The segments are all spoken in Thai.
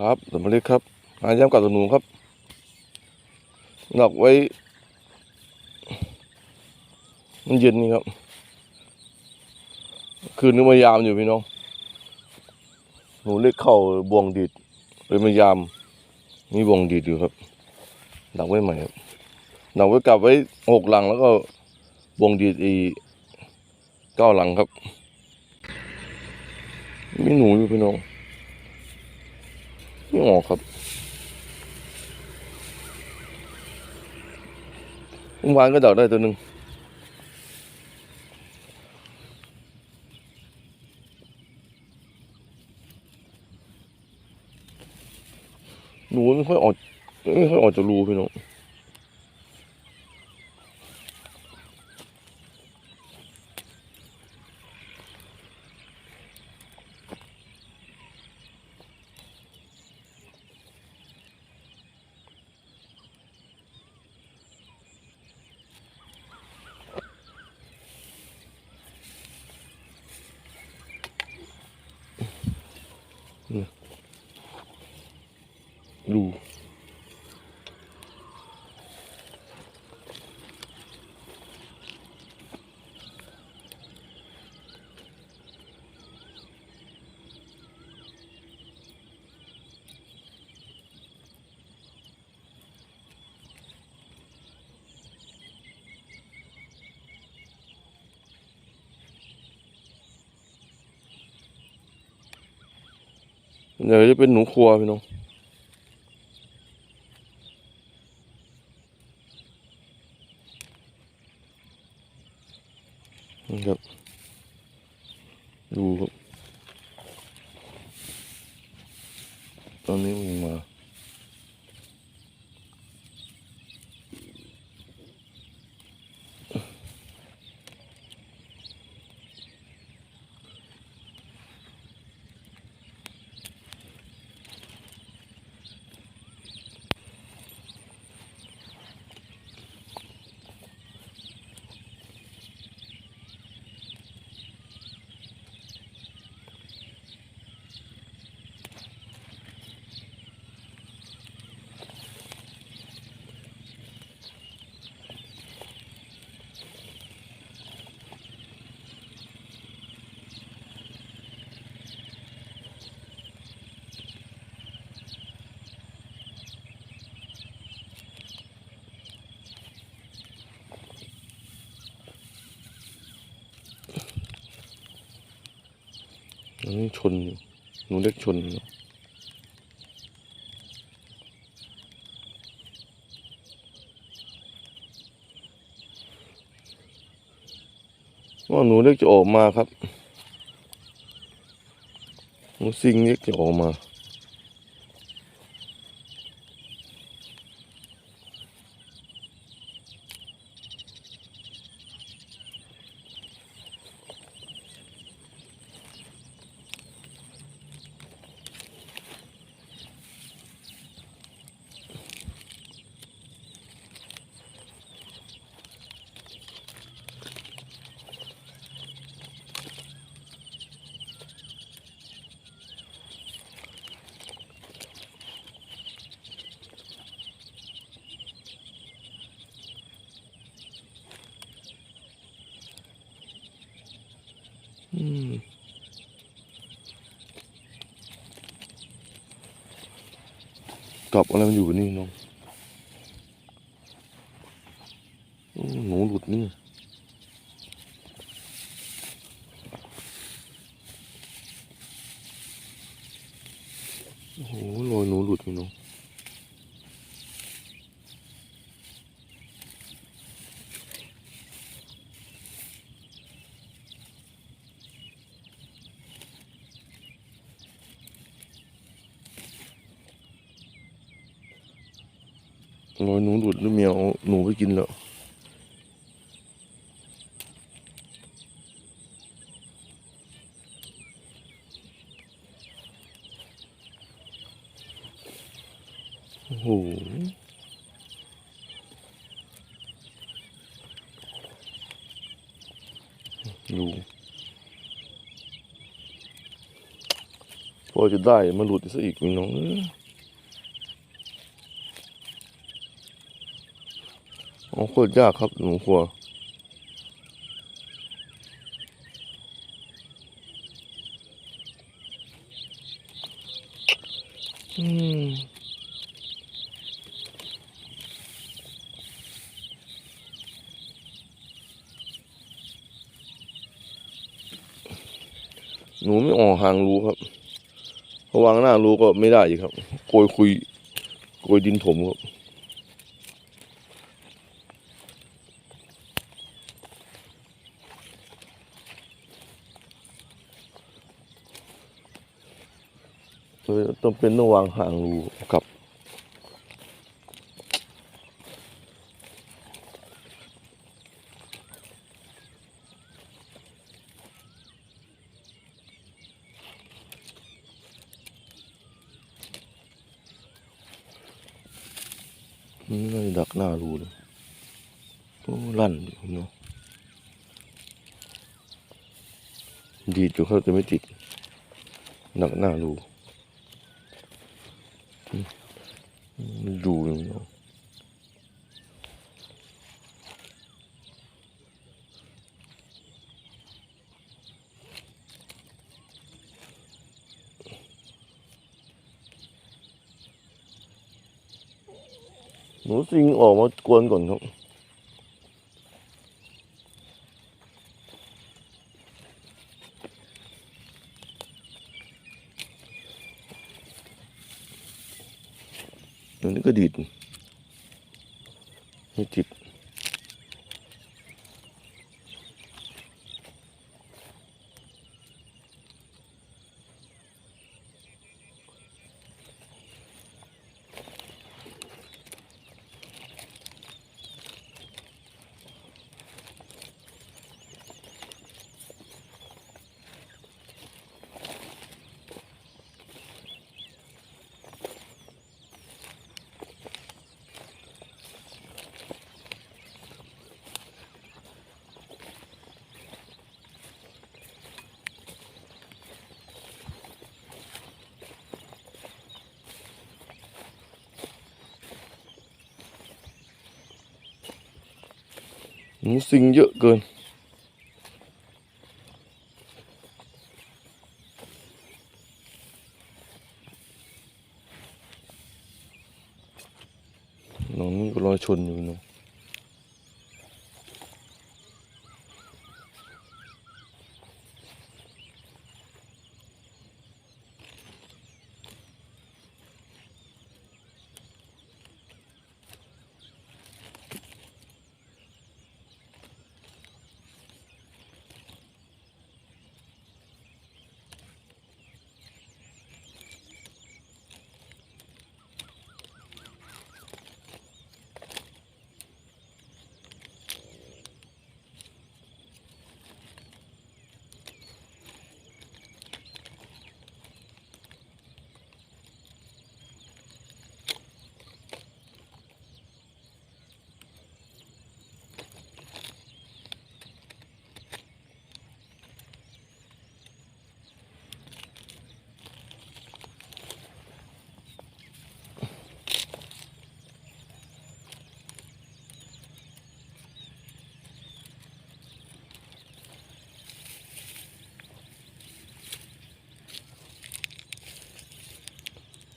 ครับสวัสดีครับหาย้ำกับตัวหนูครับหนักไว้ มันเย็นนี่ครับ คืนนี้มายามอยู่พี่น้อง หนูเล็กเข้าบวงดีดเลยมายาม นี่บวงดีดอยู่ครับหนักไว้ใหม่ครับหนักไว้กลับไว้หกหลังแล้วก็บวงดีดอีกเก้าหลังครับ มีหนูอยู่พี่น้อง ไม่ออกครับเมื่อวานก็ดักได้ตัวหนึ่งหนูไม่ค่อยออกไม่ค่อยออกจากรูพี่น้อง รูเดี๋ยวจะเป็นหนูครัวพี่น้อง นี่ชนอยู่หนูเล็กชนอยู่ว่าหนูเล็กจะออกมาครับ หนูซิงเล็กจะออกมา อืมกลับอะไรมันอยู่นี่น้องหนูหลุดนี่โอ้โหรอยหนูหลุดพี่น้องรอยหนูหลุดหรือแมวเอาหนูไป กินแล้วโอ้โหดูพอจะได้มาหลุดซะอีกพี่น้องเอ้ โอ้โคตรยากครับหนูครัวอืมหนูไม่ออกห่างรู้ครับระวางหน้ารู้ก็ไม่ได้อีกครับ โกยคุย โกยดินถมครับ ต้องเป็นต้องวางห่างรูกับนี่าดักหน้ารูเลยโอ้ลั่นอยู่เนาะดีดอยู่เขาจะไม่ติดดักหน้ารูอืมมันดูอยู่เนาะห นูสิงออกมากวนก่อนครับตัวนี้ก็ดีดไม่ติดหนูสิง เยอะเกินน้อง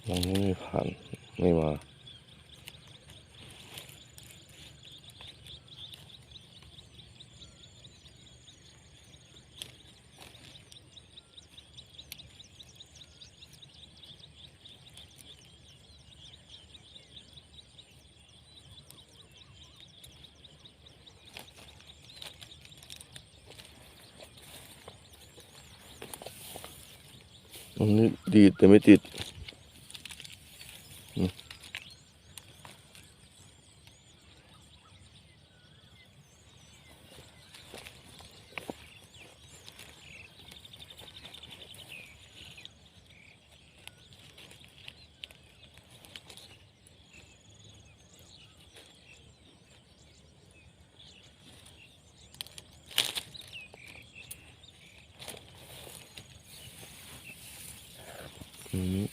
ยชนอยู่เนาะน้องนี่ไม่ผ่าน ไม่มาอันนี้ดีแต่ไม่ติด นี้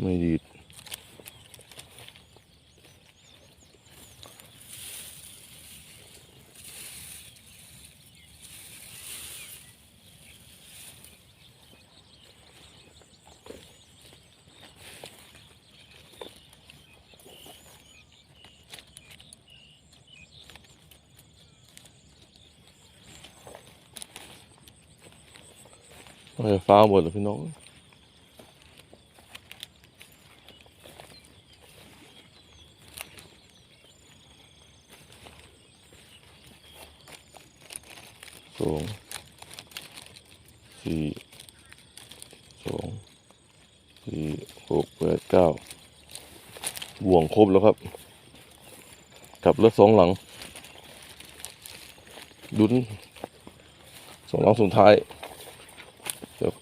ไม่ดี ดไฟฟ้าหมดแล้วพี่น้องสองสี่สองสี่หกแปดเก้าบ่วงครบแล้วครับกับรถสองหลังดุนสองหลังสุดท้ายเดี๋ยว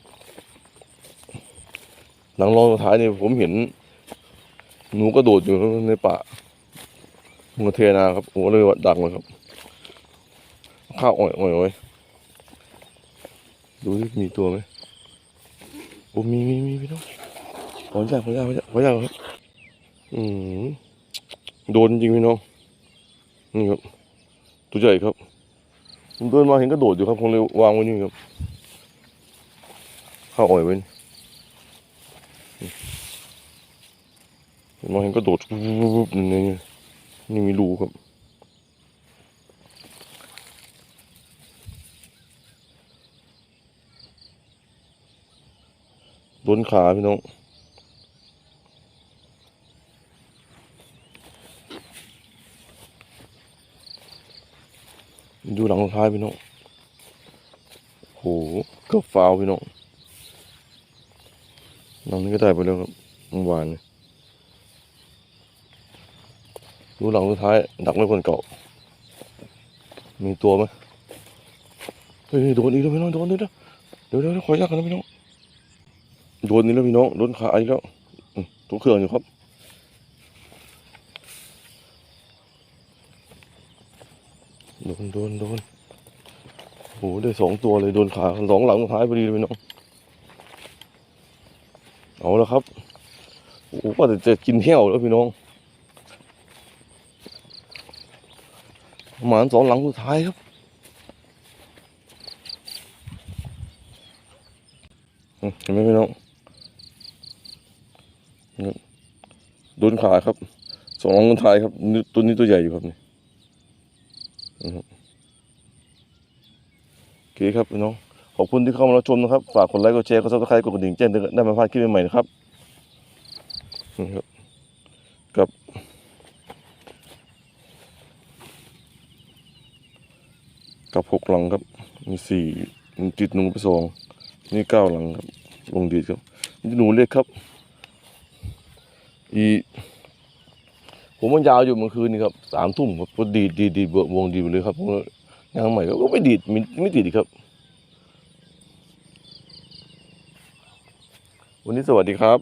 หลังรองสุดท้ายนี่ผมเห็น หนูกระโดดอยู่ในป่ามัวเทนาครับผมก็เลยว่าดักเลยครับ ข้าวอ่อยอ่อยอ่อยดูมีตัวไหมโอ้มีมีมีพี่น้องขออนุญาตขออนุญาตขออนุญาตครับอืมโดนจริงพี่น้องนี่ครับตัวใหญ่ครับผมเดินมาเห็นกระโดดอยู่ครับผมเลยวางไว้นี่ครับข้าวอ่อยไว้นี่ เห็นมาเห็นกระโดดวุบนี่นี่มีรูครับโดนขาพี่น้องดูหลังท้ายพี่น้องโหก็ฟาวพี่น้องหลังนี้ก็ได้ไปแล้วครับเมื่อวานเนี่ย ดูหลังสุดท้าย ดักไว้คนเก่า มีตัวไหมเฮ้ยโดนอีกแล้วพี่น้องโดนอีกแล้วเดี๋ยวเดี๋ยวเดี๋ยวขออนุญากันนะพี่น้องโดนนี่แล้วพี่น้องโดนขาอีกแล้วตัวเครื่องอยู่ครับโดนโดนโดนโอ้โหได้สองตัวเลยโดนขาสองหลังท้ายพอดีเลยพี่น้องเอาแล้วครับโอ้โหว่าจะกินเหี้ยวแล้วพี่น้อง หมานสองหลังสุดท้ายครับอืมเห็นไหมพี่น้องโดนขาครับ สองรองคนท้ายครับ ตัวนี้ตัวใหญ่อยู่ครับนี่โอเคครับพี่น้อง ขอบคุณที่เข้ามารับชมนะครับ ฝากกดไลค์กดแชร์กดซับสไครต์กดกระดิ่งแจ้งเตือนได้มาพลาดคลิปใหม่ๆนะครับครับ กับหกหลังครับ มีสี่มีติดหนูไปสองนี่เก้าหลังครับวงดีดครับนี่หนูเล็กครับ อีผมมันยาวอยู่เมื่อคืนนี่ครับสามทุ่มครับก็ดีดดีดดีดวงดีไปเลยครับผมก็ยางใหม่ก็ไม่ดีดไม่ไม่ดีดครับ วันนี้สวัสดีครับ